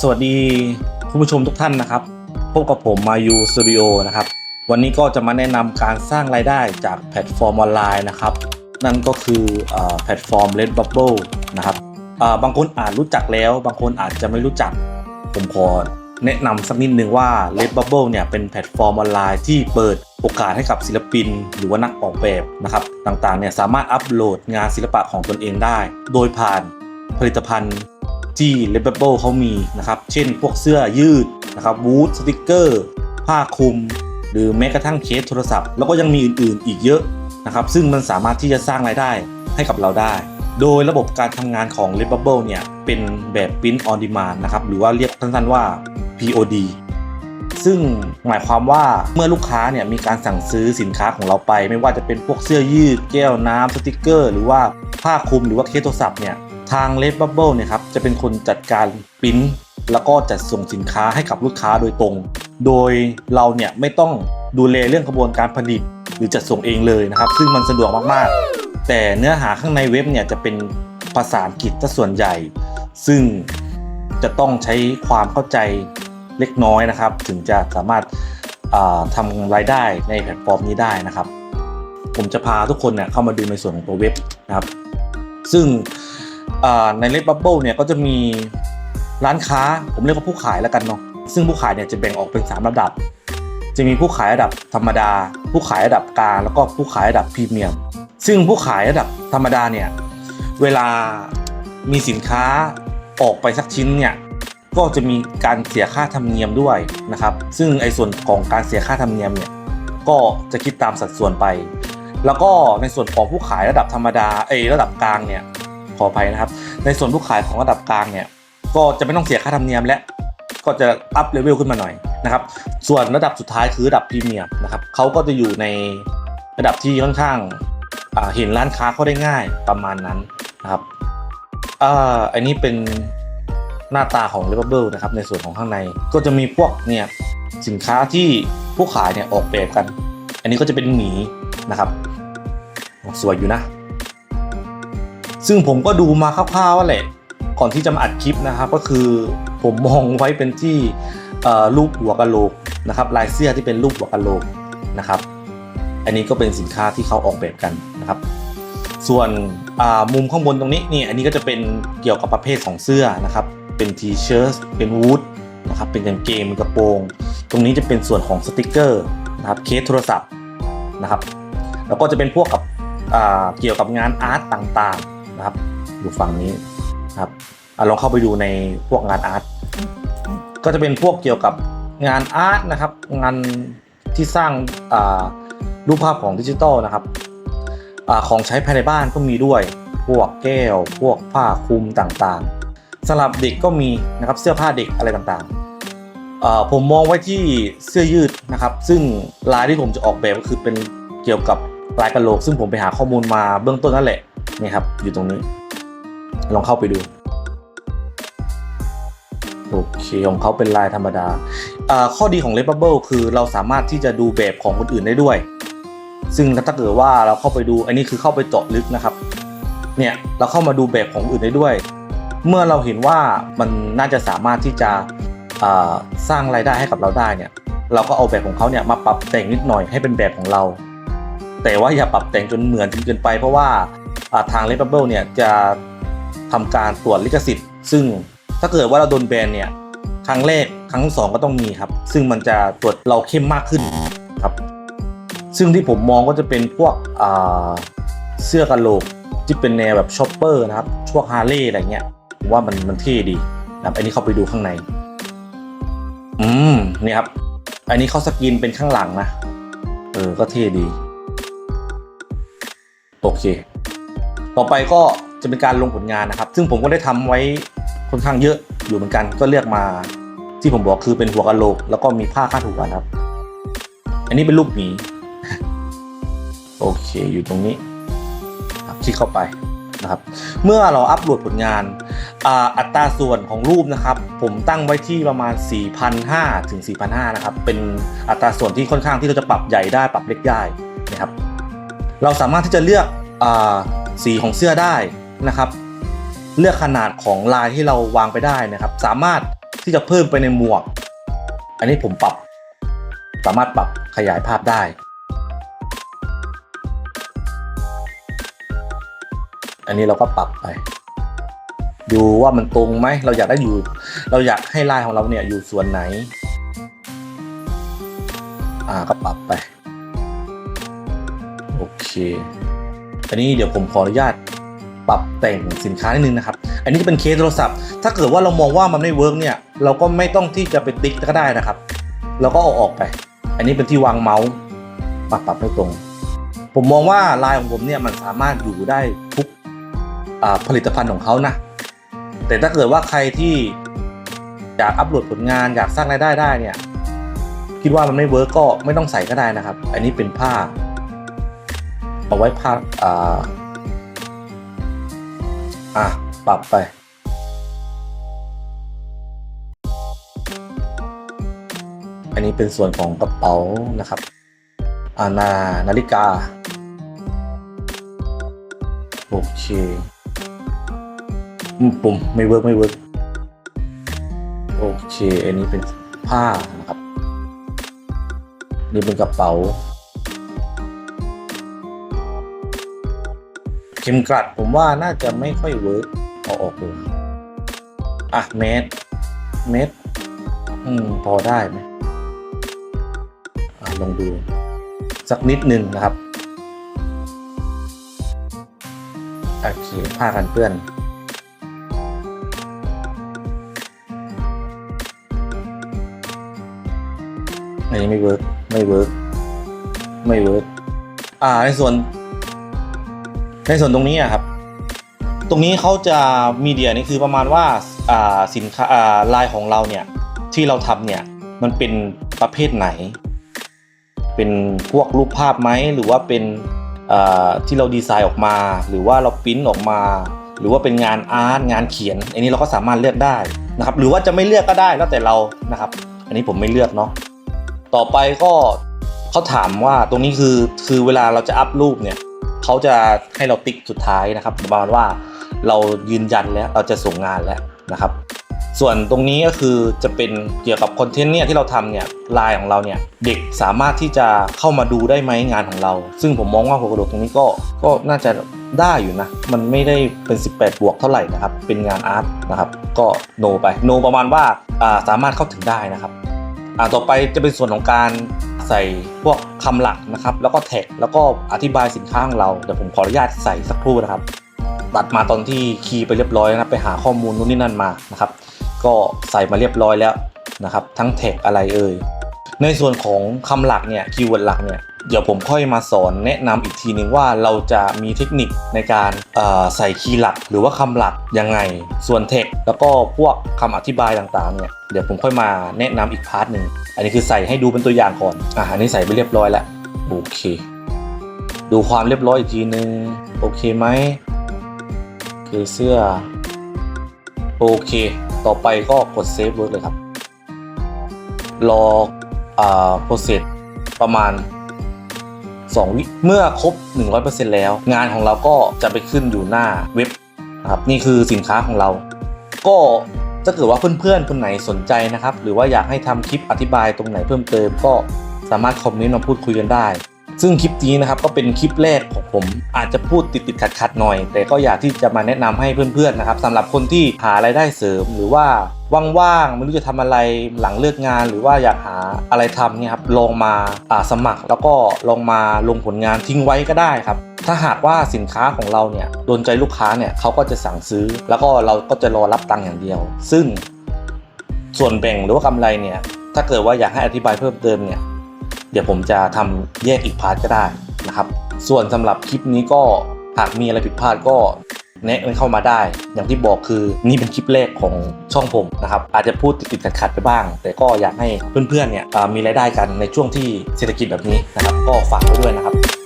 สวัสดีคุณผู้ชมทุกท่านนะครับ พบกับผมมายูสตูดิโอนะครับ วันนี้ก็จะมาแนะนำการสร้างรายได้จากแพลตฟอร์มออนไลน์นะครับ นั่นก็คืออแพลตฟอร์ม Redbubble นะครับบางคนอาจรู้จักแล้ว บางคนอาจจะไม่รู้จัก ผมขอแนะนำสักนิดนึงว่า Redbubble เนี่ยเป็นแพลตฟอร์มออนไลน์ที่เปิดโอกาสให้กับศิลปิน หรือว่านักออกแบบนะครับต่างๆเนี่ยสามารถอัปโหลดงานศิลปะของตนเองได้ โดยผ่านผลิตภัณฑ์ ที่ r e b a b l e เขามีนะครับ เช่นพวกเสื้อยืดนะครับบูทสติกเกอร์ ผ้าคลุม หรือแม้กระทั่งเคสโทรศัพท์ แล้วก็ยังมีอื่นๆ อีกเยอะนะครับ ซึ่งมันสามารถที่จะสร้างรายได้ให้กับเราได้ โดยระบบการทำงานของ r e b a b l e เนี่ย เป็นแบบ Print on Demand นะครับ หรือว่าเรียกสั้นๆว่า POD ซึ่งหมายความว่าเมื่อลูกค้าเนี่ยมีการสั่งซื้อสินค้าของเราไป ไม่ว่าจะเป็นพวกเสื้อยืด แก้วน้ำสติกเกอร์ หรือว่าผ้าคลุมหรือว่าเคสโทรศัพท์เนี่ย ทาง Red Bubble เนี่ยครับจะเป็นคนจัดการปริ้นแล้วก็จัดส่งสินค้าให้กับลูกค้าโดยตรง โดยเราเนี่ยไม่ต้องดูแลเรื่องกระบวนการผลิต หรือจัดส่งเองเลยนะครับ ซึ่งมันสะดวกมากๆ แต่เนื้อหาข้างในเว็บเนี่ยจะเป็นภาษาอังกฤษซะส่วนใหญ่ ซึ่งจะต้องใช้ความเข้าใจเล็กน้อยนะครับ ถึงจะสามารถาทำรายได้ในแพลตฟอร์มนี้ได้นะครับ ผมจะพาทุกคนเนี่ยเข้ามาดูในส่วนของตัวเว็บนะครับ ซึ่ง ใน Red Bubble เนี่ยก็จะมีร้านค้าผมเรียกว่าผู้ขายแล้วกันเนาะซึ่งผู้ขายเนี่ยจะแบ่งออกเป็น 3 ระดับ จะมีผู้ขายระดับธรรมดา ผู้ขายระดับกลางแล้วก็ผู้ขายระดับพรีเมียม ซึ่งผู้ขายระดับธรรมดาเนี่ยเวลามีสินค้าออกไปสักชิ้นเนี่ยก็จะมีการเสียค่าธรรมเนียมด้วยนะครับ ซึ่งไอ้ส่วนของการเสียค่าธรรมเนียมเนี่ยก็จะคิดตามสัดส่วนไป แล้วก็ในส่วนของผู้ขายระดับธรรมดาเอยระดับกลางเนี่ย ขออภัยนะครับ ในส่วนผู้ขายของระดับกลางเนี่ยก็จะไม่ต้องเสียค่าธรรมเนียมและก็จะอัพเลเวลขึ้นมาหน่อยนะครับ ส่วนระดับสุดท้ายคือระดับพรีเมียมนะครับเขาก็จะอยู่ในระดับที่ค่อนข้างเห็นร้านค้าเขาได้ง่ายประมาณนั้นนะครับอ่าอันนี้เป็นหน้าตาของ r e b u b l e นะครับในส่วนของข้างในก็จะมีพวกเนี่ยสินค้าที่ผู้ขายเนี่ยออกแบบกัน อันนี้ก็จะเป็นหมีนะครับ สวยอยู่นะ ซึ่งผมก็ดูมาคร่าวๆว่าแหละ ก่อนที่จะมาอัดคลิปนะครับก็คือผมมองไว้เป็นที่รูปหัวกะโหลกนะครับลายเสื้อที่เป็นรูปหัวกะโหลกนะครับ อันนี้ก็เป็นสินค้าที่เขาออกแบบกันนะครับ ส่วนมุมข้างบนตรงนี้นี่อันนี้ก็จะเป็นเกี่ยวกับประเภทของเสื้อนะครับ เป็นทีเชิ้ตเป็นวูดนะครับเป็นกางเกงเป็นกระโปรง ตรงนี้จะเป็นส่วนของสติกเกอร์นะครับเคสโทรศัพท์นะครับ แล้วก็จะเป็นพวกกับเกี่ยวกับงานอาร์ตต่างๆ นะครับ อยู่ฝั่งนี้นะครับอลองเข้าไปดูในพวกงานอาร์ตก็จะเป็นพวกเกี่ยวกับงานอาร์ตนะครับ งานที่สร้างรูปภาพของดิจิทัลนะครับอของใช้ภายในบ้านก็มีด้วย พวกแก้ว พวกผ้าคลุมต่างๆสำหรับเด็กก็มีนะครับเสื้อผ้าเด็กอะไรต่างๆผมมองไว้ที่เสื้อยืดนะครับ ซึ่งลายที่ผมจะออกแบบก็คือเป็นเกี่ยวกับลายกระโหลก ซึ่งผมไปหาข้อมูลมาเบื้องต้นนั่นแหละ นี่ครับ อยู่ตรงนี้ ลองเข้าไปดูโอเคของเขาเป็นลายธรรมดา ข้อดีของ r e d Bubble คือเราสามารถที่จะดูแบบของคนอื่นได้ด้วย ซึ่งถ้าเกิดว่าเราเข้าไปดูอันนี้คือเข้าไปเจาะลึกนะครับ เนี่ยเราเข้ามาดูแบบของอื่นได้ด้วย เมื่อเราเห็นว่ามันน่าจะสามารถที่จะสร้างรายได้ให้กับเราได้เนี่ย เราก็เอาแบบของเขาเนี่ยมาปรับแต่งนิดหน่อยให้เป็นแบบของเรา แต่ว่าอย่าปรับแต่งจนเหมือนจนเกินไป เพราะว่า ทาง r e d Bubble เนี่ยจะทำการตรวจลิขสิทธิ์ ซึ่งถ้าเกิดว่าเราโดนแบนเนี่ยครั้งแรกครั้งสองก็ต้องมีครับ ซึ่งมันจะตรวจเราเข้มมากขึ้นครับ ซึ่งที่ผมมองก็จะเป็นพวกเสื้อกะโหลกที่เป็นแนวแบบช็อปเปอร์นะครับพวกฮาร์เลย์อะไรเงี้ยผมว่ามันมันเท่ดีนะครับอันนี้เข้าไปดูข้างใน อืมนี่ครับ อันนี้เขาสกรีนเป็นข้างหลังนะ เออ ก็เท่ดี โอเค ต่อไปก็จะเป็นการลงผลงานนะครับ ซึ่งผมก็ได้ทำไว้ค่อนข้างเยอะอยู่เหมือนกัน ก็เลือกมาที่ผมบอกคือเป็นหัวกะโหลก แล้วก็มีผ้าคาดหัวนะครับ อันนี้เป็นรูปหมีโอเคอยู่ตรงนี้ครับคลิกเข้าไปนะครับ เมื่อเราอัปโหลดผลงานอัตราส่วนของรูปนะครับ ผมตั้งไว้ที่ประมาณ 4,500ถึง4,500นะครับ เป็นอัตราส่วนที่ค่อนข้างที่เราจะปรับใหญ่ได้ปรับเล็กได้นะครับ เราสามารถที่จะเลือกอ สีของเสื้อได้นะครับ เลือกขนาดของลายที่เราวางไปได้นะครับ สามารถที่จะเพิ่มไปในหมวก อันนี้ผมปรับ สามารถปรับขยายภาพได้ อันนี้เราก็ปรับไป ดูว่ามันตรงไหมเราอยากได้อยู่ เราอยากให้ลายของเราเนี่ยอยู่ส่วนไหน อ่าก็ปรับไป โอเค อันนี้เดี๋ยวผมขออนุญาตปรับแต่งสินค้านิดนึงนะครับ อันนี้จะเป็นเคสโทรศัพท์ ถ้าเกิดว่าเรามองว่ามันไม่เวิร์กเนี่ย เราก็ไม่ต้องที่จะไปติ๊กก็ได้นะครับ เราก็เอาออกไป อันนี้เป็นที่วางเมาส์ปรับปรับให้ตรง ผมมองว่าลายของผมเนี่ยมันสามารถอยู่ได้ทุกผลิตภัณฑ์ของเขานะ แต่ถ้าเกิดว่าใครที่อยากอัปโหลดผลงานอยากสร้างรายได้ได้เนี่ย คิดว่ามันไม่เวิร์กก็ไม่ต้องใส่ก็ได้นะครับ อันนี้เป็นผ้า เอาไว้ผ้าอ่าอะปรับไปอันนี้เป็นส่วนของกระเป๋านะครับอานานาฬิกา โอเคอืมปุ่มไม่เวิร์กไม่เวิร์กโอเค อันนี้เป็นผ้านะครับ นี่เป็นกระเป๋า ข็มกลัดผมว่าน่าจะไม่ค่อยเวิร์กเอาออกเลยอะเมตรเมตรอืมพอได้ไหมลองดู สักนิดหนึ่งนะครับโอเคผ้ากันเปื้อนอันนี้ไม่เวิร์กไม่เวิร์กไม่เวิร์กอ่าในส่วน ในส่วนตรงนี้อะครับ ตรงนี้เขาจะมีเดียนี่คือประมาณว่าสินค้าลายของเราเนี่ยที่เราทำเนี่ยมันเป็นประเภทไหน เป็นพวกรูปภาพไหมหรือว่าเป็นที่เราดีไซน์ออกมา หรือว่าเราปริ้นออกมา หรือว่าเป็นงานอาร์ตงานเขียน อันนี้เราก็สามารถเลือกได้นะครับ หรือว่าจะไม่เลือกก็ได้แล้วแต่เรานะครับ อันนี้ผมไม่เลือกเนาะต่อไปก็เขาถามว่าตรงนี้คือคือเวลาเราจะอัพรูปเนี่ย เขาจะให้เราติ๊กสุดท้ายนะครับประมาณว่าเรายืนยันแล้วเราจะส่งงานแล้วนะครับ ส่วนตรงนี้ก็คือจะเป็นเกี่ยวกับคอนเทนต์เนี่ยที่เราทำเนี่ยลายของเราเนี่ยเด็กสามารถที่จะเข้ามาดูได้ไหมงานของเรา ซึ่งผมมองว่าหัวกระโหลกตรงนี้ก็ก็น่าจะได้อยู่นะ มันไม่ได้เป็น 18 บวกเท่าไหร่นะครับ เป็นงานอาร์ตนะครับ ก็โนไป โนประมาณว่าอ่าสามารถเข้าถึงได้นะครับ อ่าต่อไปจะเป็นส่วนของการ ใส่พวกคำหลักนะครับ แล้วก็แท็กแล้วก็อธิบายสินค้าของเราเดี๋ยวผมขออนุญาตใส่สักครู่นะครับตัดมาตอนที่คีย์ไปเรียบร้อยนะไปหาข้อมูลนู่นนี่นั่นมานะครับ ก็ใส่มาเรียบร้อยแล้วนะครับ ทั้งแท็กอะไรเอ่ยในส่วนของคำหลักเนี่ยคีย์เวิร์ดหลักเนี่ย เดี๋ยวผมค่อยมาสอนแนะนำอีกทีนึงว่าเราจะมีเทคนิคในการใส่คีย์หลัก หรือว่าคำหลักยังไง ส่วนเทคแล้วก็พวกคำอธิบายต่างๆเนี่ยเดี๋ยวผมค่อยมาแนะนำอีกพาร์ทหนึ่งอันนี้คือใส่ให้ดูเป็นตัวอย่างก่อนอ่าอันนี้ใส่ไปเรียบร้อยแล้วโอเค ดูความเรียบร้อยอีกทีนึงโอเคไหมคือเสื้อโอเค ต่อไปก็กดเซฟเวิร์กเลยครับ รออ่าโปรเซสประมาณ 2 วิ เมื่อครบ 100%แล้ว งานของเราก็จะไปขึ้นอยู่หน้าเว็บนะครับนี่คือสินค้าของเรา ก็ถ้าเกิดว่าเพื่อนๆคนไหนสนใจนะครับ หรือว่าอยากให้ทำคลิปอธิบายตรงไหนเพิ่มเติมก็สามารถคอมเมนต์มาพูดคุยกันได้ ซึ่งคลิปนี้นะครับก็เป็นคลิปแรกของผม อาจจะพูดติดติดขัดขัดหน่อย แต่ก็อยากที่จะมาแนะนำให้เพื่อนๆนะครับสำหรับคนที่หารายได้เสริมหรือว่าว่างๆไม่รู้จะทำอะไรหลังเลิกงาน หรือว่าอยากหาอะไรทำเนี่ยครับลองมาาสมัคร แล้วก็ลองมาลงผลงานทิ้งไว้ก็ได้ครับถ้าหากว่าสินค้าของเราเนี่ยโดนใจลูกค้าเนี่ยเขาก็จะสั่งซื้อ แล้วก็เราก็จะรอรับตังค์อย่างเดียว ซึ่งส่วนแบ่งหรือว่ากำไรเนี่ยถ้าเกิดว่าอยากให้อธิบายเพิ่มเติมเนี่ย เดี๋ยวผมจะทำแยกอีกพาร์ทก็ได้นะครับ ส่วนสำหรับคลิปนี้ก็หากมีอะไรผิดพลาดก็แนะกันเข้ามาได้ อย่างที่บอกคือนี่เป็นคลิปแรกของช่องผมนะครับ อาจจะพูดติดขัดๆไปบ้าง แต่ก็อยากให้เพื่อนๆเนี่ยมีรายได้กันในช่วงที่เศรษฐกิจแบบนี้นะครับ ก็ฝากไว้ด้วยนะครับ